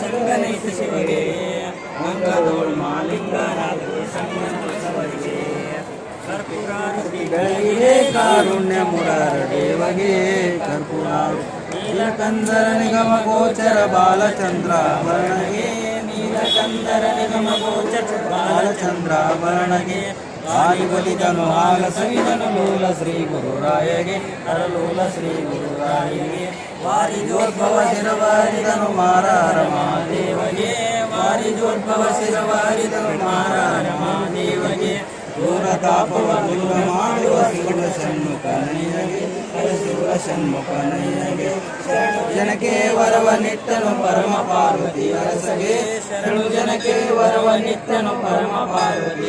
ಸಂಗನೈತ ಶಿವಗೆ ಮಂಗದೋಳ್ ಮಾಲಿಂಗನಾಥಗೆ ಸಂಗನ ಬಸವರಿಗೆ ಕರ್ಪೂರಾರತಿ ಬೆಳಗಿಗೆ ಕಾರುಣ್ಯ ಮುರಾರ ದೇವಗೆ ಕರ್ಪೂರಾರು ನೀಲಕಂದರ ನಿಗಮ ಗೋಚರ ಬಾಲಚಂದ್ರಾಭರಣಗೆ ನೀಲಕಂದರ ನಿಗಮ ಗೋಚರ ಬಾಲಚಂದ್ರಾಭರಣಗೆ ಆದಿ ಬಲಿದನು ಆಗ ಸವಿದನು ಲೂಲ ಶ್ರೀ ಗುರುರಾಯಗೆ ಅರಲೂಲ ಶ್ರೀ ಗುರುರಾಯಗೆ ವಾರಿಜೋದ್ಭವ ಶಿರವಾರಿದನು ಮಾರಾರ ಮಹಾದೇವಗೆ ವಾರಿಜೋದ್ಭವ ಶಿರವಾರಿದನು ಮಾರಾರ ಮಹಾದೇವಗೆ ದೂರ ತಾಪವ ದೂರ ಮಾಡುವ ಶಿವ ಷಣ್ಮುಖನಯ್ಯಗೆ ಶಿವ ಷಣ್ಮುಖನಯ್ಯಗೆ ಶರಣು ಜನಕ್ಕೆ ವರವ ನಿತ್ತನು ಪರಮ ಪಾರ್ವತಿ ಅರಸಗೆ ಶರಣು ಜನಕ್ಕೆ ವರವ ನಿತ್ತನು ಪರಮ ಪಾರ್ವತಿ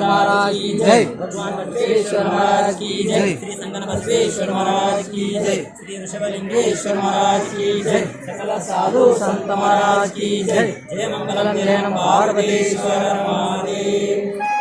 महाराज की जय। भगवान बसवेश्वर महाराज की जय। श्री संगन बसवेश्वर महाराज की जय। श्री ऋषभलिंगेश्वर महाराज की जय। सकल साधु संत महाराज की जय। जय। मंगल पार्वतीश्वर महादेव।